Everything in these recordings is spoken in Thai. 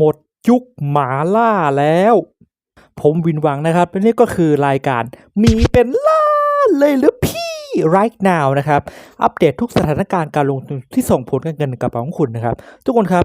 หมดยุคหมาล่าแล้ว ผมวินหวังนะครับและนี่ก็คือรายการมีเป็นล้านเลยหรือพี่ right now นะครับ อัปเดตทุกสถานการณ์การลงทุนที่ส่งผลกับเงินกระเป๋าของคุณนะครับ ทุกคนครับ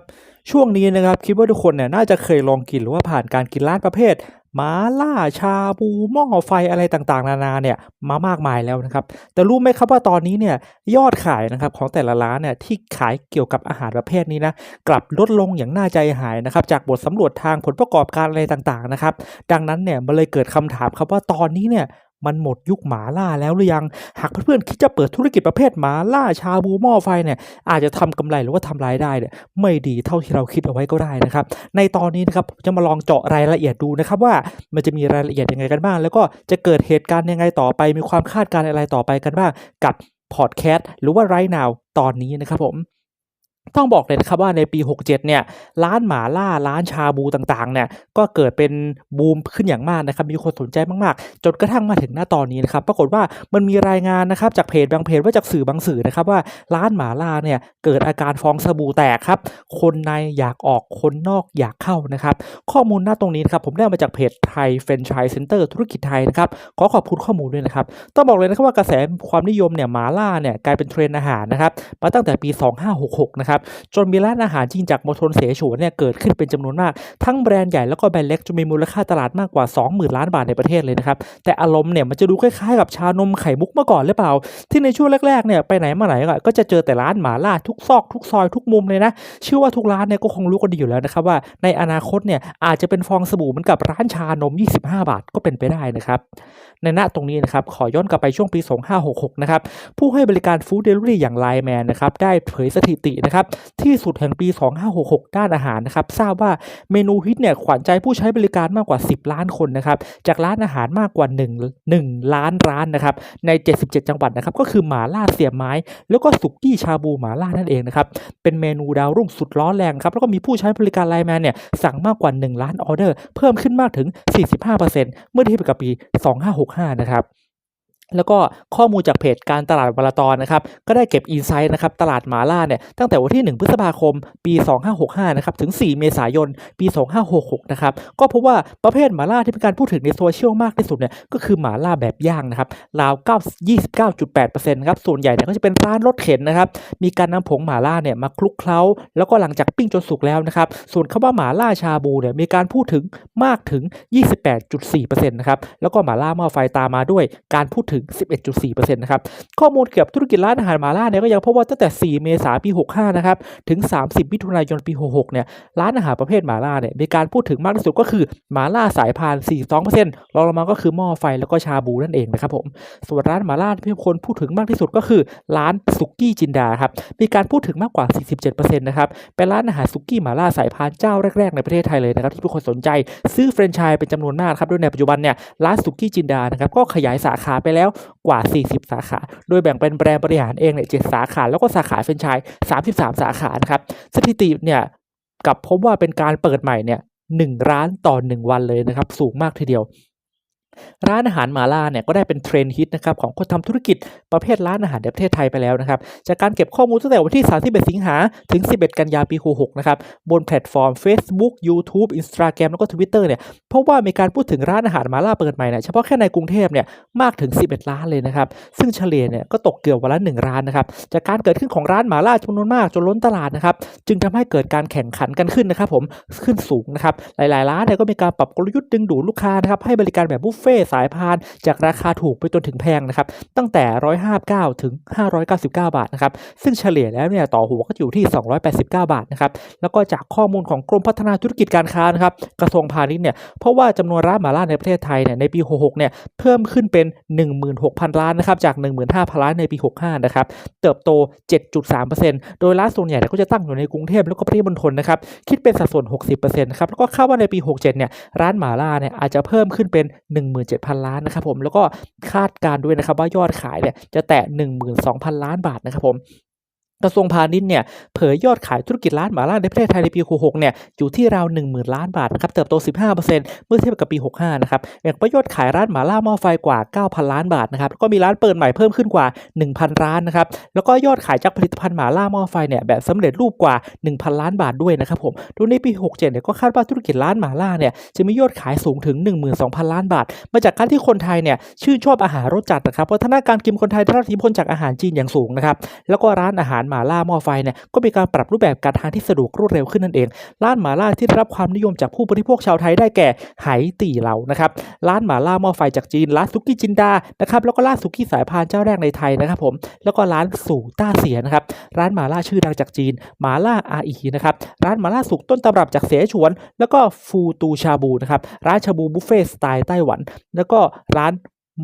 ช่วงนี้นะครับคิดว่าทุกคนเนี่ยน่าจะเคยลองกินหรือว่าผ่านการกินร้านประเภท มาล่าชาบูหม้อไฟอะไรต่างๆ นานาเนี่ยมามากมายแล้วนะครับ แต่รู้ไหมครับว่าตอนนี้เนี่ยยอดขายนะครับของแต่ละร้านเนี่ยที่ขายเกี่ยวกับอาหารประเภทนี้นะกลับลดลงอย่างน่าใจหายนะครับจากบทสำรวจทางผลประกอบการอะไรต่างๆนะครับ ดังนั้นเนี่ยมันเลยเกิดคำถามครับว่าตอนนี้เนี่ย มันหมดยุคหมาล่าแล้วหรือยัง หากเพื่อนๆคิดจะเปิดธุรกิจประเภทหมาล่าชาบูหม้อไฟเนี่ยอาจจะทำกำไรหรือว่าทำรายได้เนี่ยไม่ดีเท่าที่เราคิดเอาไว้ก็ได้นะครับ ในตอนนี้นะครับจะมาลองเจาะรายละเอียดดูนะครับว่ามันจะมีรายละเอียดยังไงกันบ้าง แล้วก็จะเกิดเหตุการณ์ยังไงต่อไป มีความคาดการณ์อะไรต่อไปกันบ้างกับพอดแคสต์หรือว่าไรนาวตอนนี้นะครับผม ต้องบอกเลยนะครับว่าในปี 67 เนี่ยร้านหมาล่าร้านชาบูต่างๆ เนี่ยก็เกิดเป็นบูมขึ้นอย่างมากนะครับมีคนสนใจมากๆ จนกระทั่งมาถึงหน้าตอนนี้นะครับปรากฏว่ามันมีรายงานนะครับจากเพจบางเพจว่าจากสื่อบางสื่อนะครับว่าร้านหมาล่าเนี่ยเกิดอาการฟองสบู่แตกครับคนในอยากออกคนนอกอยากเข้านะครับข้อมูลหน้าตรงนี้นะครับผมได้มาจากเพจไทยเฟรนช i ์เซ็นเตอร์ธุรกิจไทยนะครับขอขอบคุณข้อมูลด้วยนะครับต้องบอกเลยนะครับว่ากระแสความนิยมเนี่ยหมาล่าเนี่ยกลายเป็นเทรนด์อาหารนะครับมาตั้งแต่ปี 2566 นะครับจนมีร้านอาหารจริงจากมณฑลเสฉวนเนี่ยเกิดขึ้นเป็นจำนวนมาก ทั้งแบรนด์ใหญ่แล้วก็แบรนด์เล็กจนมีมูลค่าตลาดมากกว่า 20,000 ล้านบาทในประเทศเลยนะครับแต่อารมณ์เนี่ยมันจะดูคล้ายๆกับชานมไข่มุกเมื่อก่อนหรือเปล่า ที่ในช่วงแรกๆเนี่ยไปไหนมาไหนก็จะเจอแต่ร้านหมาล่าทุกซอกทุกซอยทุกมุมเลยนะเชื่อว่าทุกร้านเนี่ยก็คงรู้กันดีอยู่แล้วนะครับว่าในอนาคตเนี่ยอาจจะเป็นฟองสบู่เหมือนกับร้านชานม 25 บาทก็เป็นไปได้นะครับในณตรงนี้นะครับขอย้อนกลับไปช่วงปี 2566 นะครับผู้ให้บริการฟู้ดเดลิเวอรี่อย่างไลแมนนะครับได้เผยสถิตินะครับที่สุดแห่งปี 2566 ด้านอาหารนะครับทราบว่าเมนูฮิตเนี่ยขวัญใจผู้ใช้บริการมากกว่า 10 ล้านคนนะครับจากร้านอาหารมากกว่า 1 1 ล้านร้านนะครับใน 77 จังหวัดนะครับก็คือหมาล่าเสียบไม้ แล้วก็สุกี้ชาบูหมาล่านั่นเองนะครับเป็นเมนูดาวรุ่งสุดร้อนแรงครับแล้วก็มีผู้ใช้บริการไลน์แมนเนี่ยสั่งมากกว่า 1 ล้านออเดอร์ เพิ่มขึ้นมากถึง 45%เมื่อเทียบกับปี 2565 นะครับ แล้วก็ข้อมูลจากเพจการตลาดวลาตอนนะครับก็ได้เก็บอินไซต์นะครับตลาดหมาล่าเนี่ยตั้งแต่วันที่ 1 พฤษภาคม ปี 2565 นะครับถึง 4 เมษายน ปี 2566 นะครับก็พบว่าประเภทหมาล่าที่เป็นการพูดถึงในโซเชียลมากที่สุดเนี่ยก็คือหมาล่าแบบย่างนะครับราว 29.8%ครับส่วนใหญ่เนี่ยก็จะเป็นร้านรถเข็นนะครับมีการนำผงหมาล่าเนี่ยมาคลุกเคล้า แล้วก็หลังจากปิ้งจนสุกแล้วนะครับส่วนคำว่าหมาล่าชาบูเนี่ยมีการพูดถึงมากถึง 28.4%นะครับแล้วก็หมาล่าหม้อไฟตามมาด้วยการพูดถึง11.4%นะครับ ข้อมูลเกี่ยวกับธุรกิจร้านอาหารมาล่าเนี่ยก็ยังพบว่าตั้งแต่ 4 เมษายนปี 65 นะครับ ถึง 30 มิถุนายนปี 66 เนี่ย ร้านอาหารประเภทมาล่าเนี่ย มีการพูดถึงมากที่สุดก็คือมาล่าสายพาน 42%รองลงมาก็คือหม้อไฟแล้วก็ชาบูนั่นเองนะครับผม ส่วนร้านมาล่าที่มีคนพูดถึงมากที่สุดก็คือร้านสุกี้จินดาครับ มีการพูดถึงมากกว่า 47%นะครับ เป็นร้านอาหารสุกี้มาล่าสายพานเจ้าแรกๆในประเทศไทยเลยนะครับที่ทุกคนสนใจซื้อแฟรนไชส์เป็นจำนวนมากครับโดยในปัจจุบันเนี่ยร้านสุกี้จินดานะครับก็ขยายสาขาไปแล้วกว่า 40 สาขา โดยแบ่งเป็นแบรนด์บริหารเองเนี่ยเสาขา แล้วก็สาขาแฟรนไชส์33 สาขานะครับสถิติเนี่ยกับพบว่าเป็นการเปิดใหม่เนี่ยหนึ่งร้านต่อ1วันเลยนะครับ สูงมากทีเดียว ร้านอาหารมาล่าเนี่ยก็ได้เป็นเทรนด์ฮิตนะครับของคนทำธุรกิจประเภทร้านอาหารในประเทศไทยไปแล้วนะครับจากการเก็บข้อมูลตั้งแต่วันที่ 31 สิงหาถึง 11 กันยาปี 66 นะครับบนแพลตฟอร์ม Facebook YouTube Instagram แล้วก็ Twitter เนี่ยเพราะว่ามีการพูดถึงร้านอาหารมาล่าเปิดใหม่เนี่ยเฉพาะแค่ในกรุงเทพเนี่ยมากถึง 11 ล้านเลยนะครับซึ่งเฉลี่ยเนี่ยก็ตกเกือบวันละ 1 ร้านนะครับจากการเกิดขึ้นของร้านมาล่าจำนวนมากจนล้นตลาดนะครับจึงทำให้เกิดการแข่งขันกันขึ้นนะครับผมขึ้นสูงนะครับหลายๆร้านเนี่ยก็มีการปรับกลยุทธ์ดึงดูดลูกค้านะครับให้บริการแบบบุฟเฟต์สายพานจากราคาถูกไปจนถึงแพงนะครับตั้งแต่ 159 ถึง 599 บาทนะครับซึ่งเฉลี่ยแล้วเนี่ยต่อหัวก็อยู่ที่ 289 บาทนะครับแล้วก็จากข้อมูลของกรมพัฒนาธุรกิจการค้านะครับกระทรวงพาณิชย์เนี่ยเพราะว่าจำนวนร้านหมาล่าในประเทศไทยเนี่ยในปี 66 เนี่ยเพิ่มขึ้นเป็น 16,000ร้านนะครับจาก 15,000 ล้านในปี 65 นะครับเติบโต 7.3%โดยร้านส่วนใหญ่ก็จะตั้งอยู่ในกรุงเทพแล้วก็ปริมณฑลนะครับคิดเป็นสัดส่วน 60%ครับแล้วก็คาดว่าในปี 67 เนี่ยร้านหมาล่าเนี่ยอาจจะเพิ่มขึ้นเป็น17,000 ล้านนะครับผมแล้วก็คาดการ์ด้วยนะครับว่ายอดขายเนี่ยจะแตะ 12,000 ล้านบาทนะครับผม กระทรวงพาณิชย์เนี่ยเผยยอดขายธุรกิจร้านหมาล่าในประเทศไทยในปี 66 เนี่ยอยู่ที่ราว 10,000 ล้านบาทนะครับเติบโต 15%เมื่อเทียบกับปี 65 นะครับแบ่งยอดขายร้านหมาล่าหม้อไฟกว่า 9,000 ล้านบาทนะครับก็มีร้านเปิดใหม่เพิ่มขึ้นกว่า 1,000 ร้านนะครับแล้วก็ยอดขายจากผลิตภัณฑ์หมาล่าหม้อไฟเนี่ยแบบสำเร็จรูปกว่า 1,000 ล้านบาทด้วยนะครับผมโดยในปี 67 เนี่ยก็คาดว่าธุรกิจร้านหมาล่าเนี่ยจะมียอดขายสูงถึง 12,000 ล้านบาท มาจากการที่คนไทยเนี่ยชื่นชอบอาหารรสจัดนะครับวัฒนธรรมการกินคนไทยได้รับอิทธิพลจากอาหารจีนอย่างสูงนะครับแล้วก็ร้านอาหารหมาล่าหม้อไฟเนี่ยก็มีการปรับรูปแบบการทานที่สะดวกรวดเร็วขึ้นนั่นเองร้านหมาล่าที่ได้รับความนิยมจากผู้บริโภคชาวไทยได้แก่ไหตีเหลานะครับร้านหมาล่าหม้อไฟจากจีนร้านซุกี้จินดานะครับแล้วก็ร้านซุกี้สายพานเจ้าแรกในไทยนะครับผมแล้วก็ร้านสู่ต้าเสียนะครับร้านหมาล่าชื่อดังจากจีนหมาล่าอาอีนะครับร้านหมาล่าสุกต้นตำรับจากเสฉวน แล้วก็ฟูตูชาบูนะครับร้านชาบูบุฟเฟ่สไตล์ไต้หวัน แล้วก็ร้าน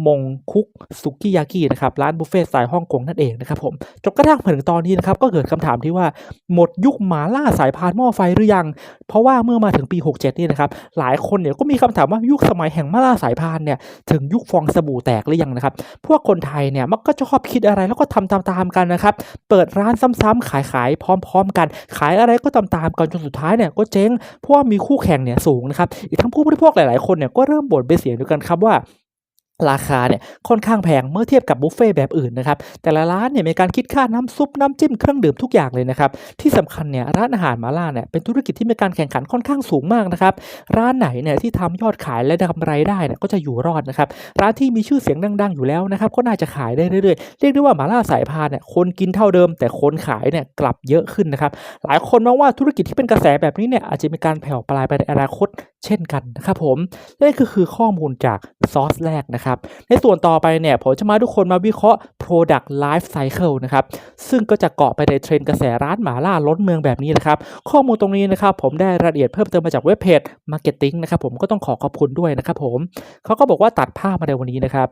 มงคุกสุกี้ยากินะครับร้านบุฟเฟ่ต์สไตล์ฮ่องกงนั่นเองนะครับผมจนกระทั่งมาถึงตอนนี้นะครับก็เกิดคำถามที่ว่าหมดยุคหมาล่าสายพานหม้อไฟหรือยัง เพราะว่าเมื่อมาถึงปี 67 นี่นะครับหลายคนเนี่ยก็มีคำถามว่ายุคสมัยแห่งหมาล่าสายพานเนี่ยถึงยุคฟองสบู่แตกหรือยังนะครับพวกคนไทยเนี่ยมักก็ชอบคิดอะไรแล้วก็ทำตามๆกันนะครับเปิดร้านซ้ำๆขายๆพร้อม ๆ กัน ขายอะไรก็ตามๆกันจนสุดท้ายเนี่ยก็เจ๊งเพราะว่ามีคู่แข่งเนี่ยสูงนะครับอีกทั้งผู้บริโภคหลายๆคนเนี่ยก็เริ่มบ่นเป็นเสียงเดียวกันครับว่า ราคาเนี่ยค่อนข้างแพงเมื่อเทียบกับบุฟเฟ่ต์แบบอื่นนะครับแต่ละร้านเนี่ยมีการคิดค่าน้ำซุปน้ำจิ้มเครื่องดื่มทุกอย่างเลยนะครับที่สำคัญเนี่ยร้านอาหารมาล่าเนี่ยเป็นธุรกิจที่มีการแข่งขันค่อนข้างสูงมากนะครับร้านไหนเนี่ยที่ทำยอดขายและได้กำไรได้เนี่ยก็จะอยู่รอดนะครับร้านที่มีชื่อเสียงดัง ๆ อยู่แล้วนะครับก็น่าจะขายได้เรื่อยๆเรียกได้ว่ามาล่าสายพานเนี่ยคนกินเท่าเดิม แต่คนขายเนี่ยกลับเยอะขึ้นนะครับหลายคนมองว่าธุรกิจที่เป็นกระแสแบบนี้เนี่ยอาจจะมีการแผ่วปลายไปในอนาคต เช่นกันนะครับผมนี่ก็คือข้อมูลจากซอสแรกนะครับ ในส่วนต่อไปเนี่ยผมจะมาทุกคนมาวิเคราะห์ Product Life Cycle นะครับ ซึ่งก็จะเกาะไปในเทรนกระแสร้านหมาล่าล้นเมืองแบบนี้นะครับ ข้อมูลตรงนี้นะครับ ผมได้รายละเอียดเพิ่มเติมมาจากเว็บเพจ Marketing นะครับผมก็ต้องขอขอบคุณด้วยนะครับผมเขาก็บอกว่าตัดภาพมาในวันนี้นะครับ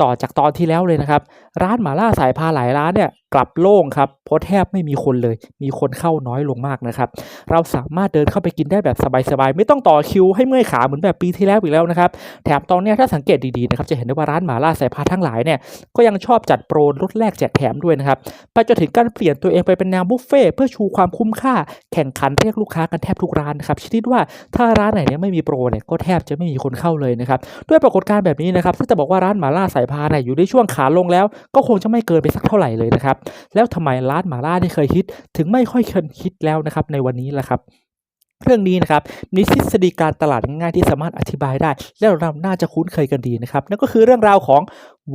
ต่อจากตอนที่แล้วเลยนะครับ ร้านหมาล่าสายพาหลายร้านเนี่ยกลับโล่งครับเพราะแทบไม่มีคนเลย มีคนเข้าน้อยลงมากนะครับ เราสามารถเดินเข้าไปกินได้แบบสบายๆ ไม่ต้องต่อคิวให้เมื่อยขาเหมือนแบบปีที่แล้วอีกแล้วนะครับ แถมตอนนี้ถ้าสังเกตดีๆนะครับจะเห็นได้ว่าร้านหมาล่าสายพาทั้งหลายเนี่ยก็ยังชอบจัดโปรลดแลกแจกแถมด้วยนะครับไปจนถึงการเปลี่ยนตัวเองไปเป็นแนวบุฟเฟ่เพื่อชูความคุ้มค่า แข่งขันเรียกลูกค้ากันแทบทุกร้านนะครับชนิดว่าถ้าร้านไหนเนี่ยไม่มีโปรเนี่ยก็แทบจะไม่มีคนเข้าเลยนะครับด้วยปรากฏการณ์แบบนี้นะครับถ้าจะบอกว่าร้านหมาล่าสายพานเนี่ยอยู่ในช่วงขาลงแล้ว ก็คงจะไม่เกินไปสักเท่าไหร่เลยนะครับ แล้วทำไมร้านหมาล่าที่เคยฮิต ถึงไม่ค่อยเคยฮิตแล้วนะครับในวันนี้ละครับเรื่องนี้นะครับมีทฤษฎีการตลาดง่ายๆที่สามารถอธิบายได้ และเราน่าจะคุ้นเคยกันดีนะครับนั่นก็คือเรื่องราวของ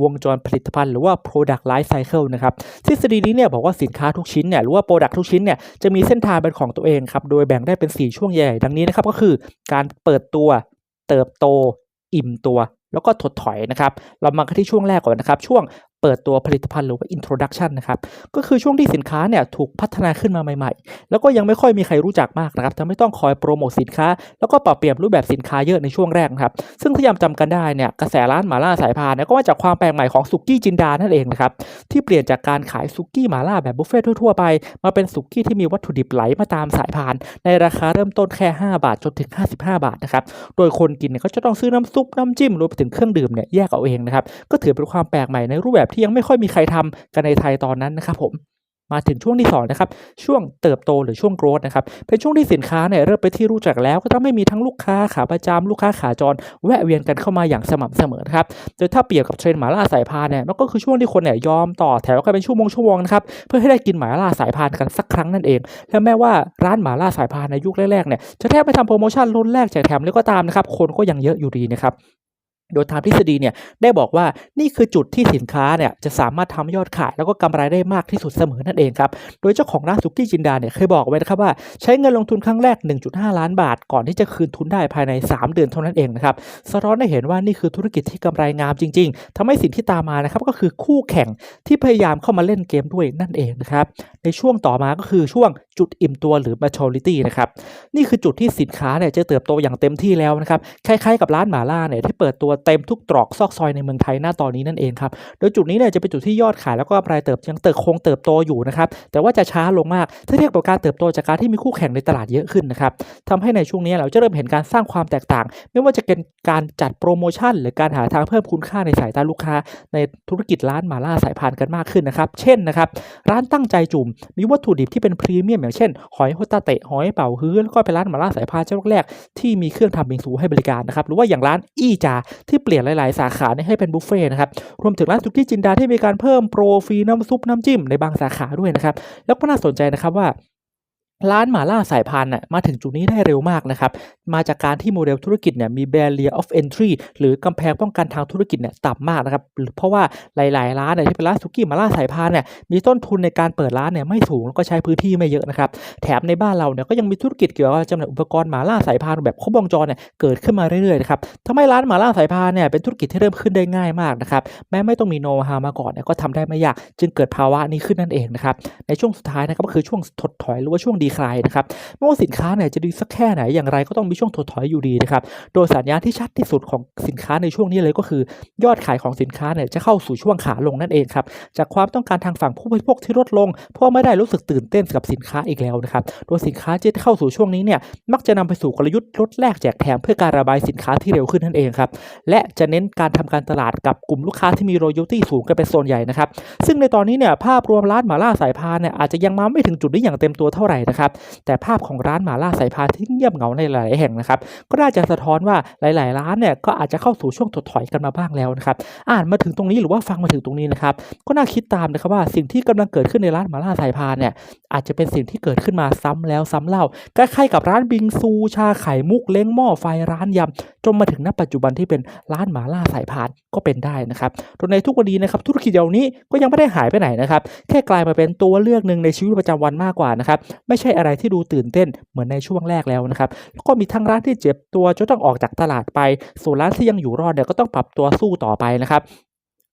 วงจรผลิตภัณฑ์หรือว่า product life cycle นะครับทฤษฎีนี้เนี่ยบอกว่าสินค้าทุกชิ้นเนี่ยหรือว่า product ทุกชิ้นเนี่ยจะมีเส้นทางเป็นของตัวเองครับโดยแบ่งได้เป็น 4 ช่วงใหญ่ดังนี้นะครับก็คือการเปิดตัวเติบโต อิ่มตัว แล้วก็ถดถอยนะครับ เรามากันที่ช่วงแรกก่อนนะครับ ช่วง เปิดตัวผลิตภัณฑ์หรือว่า introduction นะครับ ก็คือช่วงที่สินค้าเนี่ยถูกพัฒนาขึ้นมาใหม่ๆ แล้วก็ยังไม่ค่อยมีใครรู้จักมากนะครับทำให้ต้องคอยโปรโมทสินค้า แล้วก็ปรับเปลี่ยนรูปแบบสินค้าเยอะในช่วงแรกนะครับ ซึ่งถ้ายังจำกันได้เนี่ยกระแสร้านหมาล่าสายพานเนี่ยก็มาจากความแปลกใหม่ของสุกี้จินดานั่นเองนะครับที่เปลี่ยนจากการขายสุกี้หมาล่าแบบบุฟเฟ่ทั่วๆไป มาเป็นสุกี้ที่มีวัตถุดิบไหลมาตามสายพาน ในราคาเริ่มต้นแค่ 5 บาทจนถึง 55 บาทนะครับโดยคนกินเนี่ยก็จะต้องซื้อน้ำซุปน้ำจิ้มรวมไปถึงเครื่องดื่มเนี่ยแยกเอาเองนะครับก็ถือเป็นความแปลกใหม่ในรูปแบบที่ยังไม่ค่อยมีใครทำกันในไทยตอนนั้นนะครับผมมาถึงช่วงที่สองนะครับช่วงเติบโตหรือช่วงโกรธนะครับเป็นช่วงที่สินค้าเนี่ยเริ่มไปที่รู้จักแล้ว ก็ต้องไม่มีทั้งลูกค้าขาประจำลูกค้าขาจร แวะเวียนกันเข้ามาอย่างสม่ำเสมอนะครับโดยถ้าเปรียบกับเทรนด์หมาล่าสายพานเนี่ยมันก็คือช่วงที่คนเนี่ยยอมต่อแถวกันเป็นชั่วโมงชั่วโมงนะครับเพื่อให้ได้กินหมาล่าสายพานกันสักครั้งนั่นเอง และแม้ว่าร้านหมาล่าสายพานในยุคแรกๆเนี่ยจะแทบไม่ทำโปรโมชั่นลดแลกแจกแถมเลยก็ตามนะครับคนก็ยังเยอะอยู่ดีนะครับ โดยทางทฤษฎีเนี่ยได้บอกว่านี่คือจุดที่สินค้าเนี่ยจะสามารถทำยอดขาย แล้วก็กำไรได้มากที่สุดเสมอนั่นเองครับ โดยเจ้าของร้านสุกี้จินดาเนี่ยเคยบอกไว้นะครับว่าใช้เงินลงทุนครั้งแรก 1.5 ล้านบาท ก่อนที่จะคืนทุนได้ภายใน 3 เดือนเท่านั้นเองนะครับสะท้อนให้เห็นว่านี่คือธุรกิจที่กำไรงามจริง ๆทำให้สิ่งที่ตามมานะครับก็คือคู่แข่งที่พยายามเข้ามาเล่นเกมด้วยนั่นเองนะครับในช่วงต่อมาก็คือช่วงจุดอิ่มตัวหรือ maturity นะครับนี่คือจุดที่สินค้าเนี่ยจะเติบโตอย่างเต็มที่แล้วนะครับคล้ายๆกับร้านหมาล่าเนี่ยที่เปิดตัวเต็มทุกตรอกซอกซอยในเมืองไทยหน้าตอนนี้นั่นเองครับ โดยจุดนี้เนี่ยจะเป็นจุดที่ยอดขายแล้วก็กำไรเติบยังเติบคงเติบโตอยู่นะครับแต่ว่าจะช้าลงมากถ้าเทียบกับการเติบโตจากการที่มีคู่แข่งในตลาดเยอะขึ้นนะครับทำให้ในช่วงนี้เราจะเริ่มเห็นการสร้างความแตกต่าง ไม่ว่าจะเป็นการจัดโปรโมชั่น หรือการหาทางเพิ่มคุณค่าในสายตาลูกค้า ในธุรกิจร้านหมาล่าสายพานกันมากขึ้นนะครับเช่นนะครับร้านตั้งใจจุ่มมีวัตถุดิบที่เป็นพรีเมียมอย่างเช่น หอยโฮตาเตะหอยเป่าฮื้อแล้วก็เป็นร้านหมาล่าสายพานเจ้าแรกที่มีเครื่องทำบิงซูให้บริการนะครับหรือว่าอย่างร้านอี้จาที่เปลี่ยนหลาย ๆ สาขาให้เป็นบุฟเฟ่ต์นะครับรวมถึงร้านสุกี้จินดาที่มีการเพิ่มโปรฟรีน้ำซุปน้ำจิ้มในบางสาขาด้วยนะครับแล้วก็น่าสนใจนะครับว่า ร้านหมาล่าสายพานน่ะมาถึงจุดนี้ได้เร็วมากนะครับ มาจากการที่โมเดลธุรกิจเนี่ยมี barrier of entry หรือกำแพงป้องกันทางธุรกิจเนี่ยต่ำมากนะครับหรือเพราะว่าหลาย ๆ ร้านเนี่ยที่เป็นร้านสุกี้หมาล่าสายพานเนี่ยมีต้นทุนในการเปิดร้านเนี่ยไม่สูงแล้วก็ใช้พื้นที่ไม่เยอะนะครับ แถมในบ้านเราเนี่ยก็ยังมีธุรกิจเกี่ยวกับจำหน่ายอุปกรณ์หมาล่าสายพานแบบครบวงจรเนี่ยเกิดขึ้นมาเรื่อย ๆ นะครับทำให้ร้านหมาล่าสายพานเนี่ยเป็นธุรกิจที่เริ่มขึ้นได้ง่ายมากนะครับ แม้ไม่ต้องมีโน้ตฮามาก่อนเนี่ยก็ทำได้ไม่ยาก จึงเกิดภาวะนี้ขึ้นนั่นเองนะครับ ในช่วงสุดท้ายนะครับก็คือช่วงถดถอยหรือว่าช่วงดีคลายนะครับไม่ว่าสินค้าเนี่ยจะดีสักแค่ไหนอย่างไรก็ต้องมีช่วงถดถอยอยู่ดีนะครับโดยสัญญาณที่ชัดที่สุดของสินค้าในช่วงนี้เลยก็คือ ยอดขายของสินค้าเนี่ยจะเข้าสู่ช่วงขาลงนั่นเองครับจากความต้องการทางฝั่งผู้บริโภคที่ลดลง เพราะไม่ได้รู้สึกตื่นเต้นกับสินค้าอีกแล้วนะครับโดยสินค้าที่เข้าสู่ช่วงนี้เนี่ยมักจะนำไปสู่กลยุทธ์ลดแลกแจกแถมเพื่อการระบายสินค้าที่เร็วขึ้นนั่นเองครับและจะเน้นการทำการตลาดกับกลุ่มลูกค้าที่มีโรยัลตี้สูงกันเป็นโซนใหญ่นะครับซึ่งในตอนนี้เนี่ยภาพรวมร้านหมาล่าสายพานเนี่ยอาจจะยังมาไม่ถึงจุดนี้อย่างเต็มตัวเท่าไหร่นะครับแต่ภาพของร้านหมาล่าสายพานที่เงียบเหงาในหลายแห่งนะครับก็น่าจะสะท้อนว่าหลาย ๆ ร้านเนี่ยก็อาจจะเข้าสู่ช่วงถดถอยกันมาบ้างแล้วนะครับอ่านมาถึงตรงนี้หรือว่าฟังมาถึงตรงนี้นะครับก็น่าคิดตามนะครับว่าสิ่งที่กำลังเกิดขึ้นในร้านหมาล่าสายพานเนี่ยอาจจะเป็นสิ่งที่เกิดขึ้นมาซ้ำแล้วซ้ำเล่าใกล้ๆกับร้านบิงซูชาไข่มุกเล้งหม้อไฟร้านยำจนมาถึงณปัจจุบันที่เป็นร้านหมาล่าสายพานก็เป็นได้นะครับโดยในทุกวันนี้นะครับธุรกิจเหล่านี้ก็ยังไม่ได้หายไปไหนนะครับแค่กลายมาเป็นตัวเลือกหนึ่งในชีวิตประจำวันมากกว่านะครับไม่ใช่อะไรที่ดูตื่นเต้นเหมือนในช่วงแรกแล้วนะครับแล้วก็มีทั้งร้านที่เจ็บตัวจนต้องออกจากตลาดไป ส่วนร้านที่ยังอยู่รอดเนี่ยก็ต้องปรับตัวสู้ต่อไปนะครับ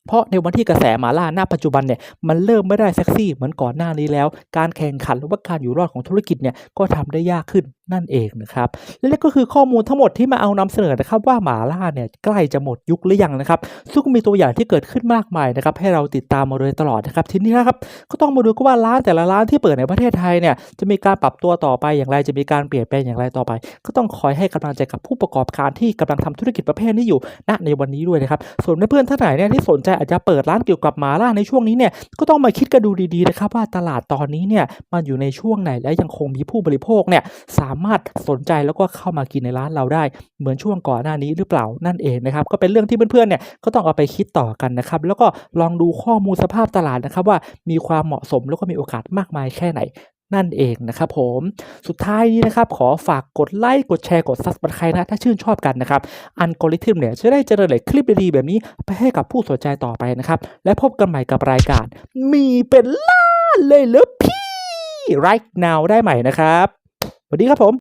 เพราะในวันที่กระแสหมาล่าหน้าปัจจุบันเนี่ยมันเริ่มไม่ได้เซ็กซี่เหมือนก่อนหน้านี้แล้ว การแข่งขันหรือว่าการอยู่รอดของธุรกิจเนี่ยก็ทำได้ยากขึ้นนั่นเองนะครับ และนี่ก็คือข้อมูลทั้งหมดที่มาเอานำเสนอนะครับว่าหมาล่าเนี่ยใกล้จะหมดยุคหรือยังนะครับซึ่งมีตัวอย่างที่เกิดขึ้นมากมายนะครับให้เราติดตามมาโดยตลอดนะครับทีนี้นะครับก็ต้องมาดูกันว่าร้านแต่ละร้านที่เปิดในประเทศไทยเนี่ยจะมีการปรับตัวต่อไปอย่างไรจะมีการเปลี่ยนแปลงอย่างไรต่อไป ก็ต้องคอยให้กำลังใจกับผู้ประกอบการที่กำลังทำธุรกิจประเภทนี้อยู่ณในวันนี้ด้วยนะครับส่วนเพื่อนๆท่านไหนเนี่ยที่สนใจอาจจะเปิดร้านเกี่ยวกับหมาล่าในช่วงนี้เนี่ยก็ต้องมาคิดกันดูดีๆนะครับว่าตลาดตอนนี้เนี่ยมันอยู่ในช่วงไหนและยังคงมีผู้บริโภคเนี่ยสามารถสนใจแล้วก็เข้ามากินในร้านเราได้ เหมือนช่วงก่อนหน้านี้หรือเปล่านั่นเองนะครับก็เป็นเรื่องที่เพื่อนๆเนี่ยก็ต้องเอาไปคิดต่อกันนะครับแล้วก็ลองดูข้อมูลสภาพตลาดนะครับว่ามีความเหมาะสมแล้วก็มีโอกาสมากมายแค่ไหน นั่นเองนะครับผมสุดท้ายนี้นะครับ ขอฝากกดไลค์กดแชร์กดซับสไครต์นะ ถ้าชื่นชอบกันนะครับ อัลกอริทึมเนี่ย จะได้เจริญเลยคลิปดีๆแบบนี้ ไปให้กับผู้สนใจต่อไปนะครับ และพบกันใหม่กับรายการ มีเป็นล้านเลยเหรือพี่ right now ได้ใหม่นะครับสวัสดีครับผม